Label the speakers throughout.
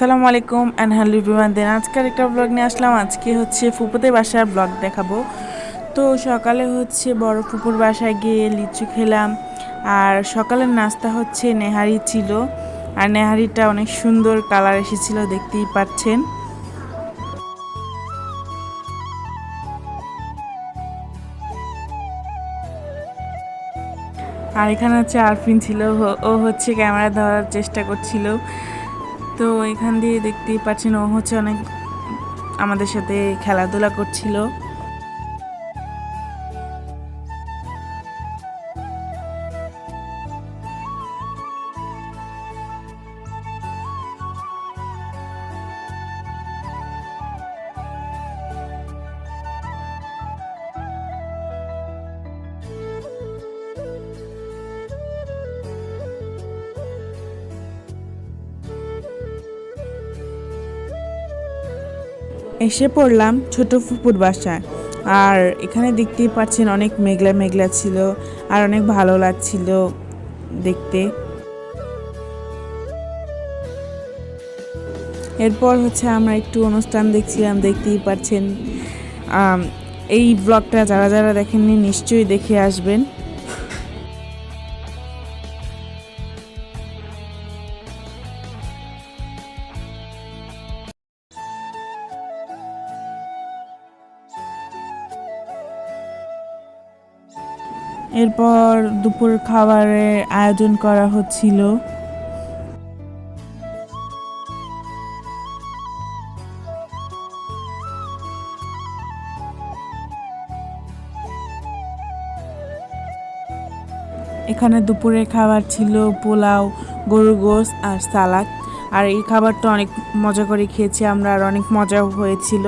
Speaker 1: আসসালামু আলাইকুম and hello everyone দেন আজকের একটা ব্লগ নিয়ে আসলাম। আজকে হচ্ছে ফুপুদের বাসার ব্লগ দেখাবো। তো সকালে হচ্ছে বড় ফুপুর বাসায় গিয়ে লিচু খেলাম। আর সকালের নাস্তা হচ্ছে নেহারি ছিল। আর নেহারিটা অনেক সুন্দর কালার এসেছিল, দেখতেই পাচ্ছেন। আর এখানে হচ্ছে আরফিন ছিল। ও হচ্ছে ক্যামেরা ধরার চেষ্টা করছিল। তো এখান দিয়ে দেখতেই পাচ্ছেন ও হচ্ছে অনেক আমাদের সাথে খেলাধুলা করছিল। এসে পড়লাম ছোট ফুপুর বাসায়। আর এখানে দেখতেই পাচ্ছেন অনেক মেঘলা মেঘলা ছিল আর অনেক ভালো লাগছিল দেখতে। এরপর হচ্ছে আমরা একটু অনুষ্ঠান দেখছিলাম, দেখতেই পাচ্ছেন এই ব্লগটা যারা যারা দেখেননি নিশ্চয়ই দেখে আসবেন। এরপর দুপুর খাবারের আয়োজন করা হচ্ছিল। এখানে দুপুরের খাবার ছিল পোলাও, গরুর গোস আর সালাদ। আর এই খাবারটা অনেক মজা করে খেয়েছি আমরা আর অনেক মজাও হয়েছিল।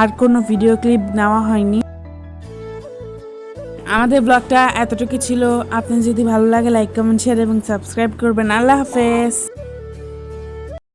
Speaker 1: আর কোনো ভিডিও ক্লিপ নেওয়া হয়নি। আমাদের ব্লগটা এতটুকু ছিল। আপনি যদি ভালো লাগে লাইক কমেন্ট শেয়ার এবং সাবস্ক্রাইব করবেন। আল্লাহ হাফেজ।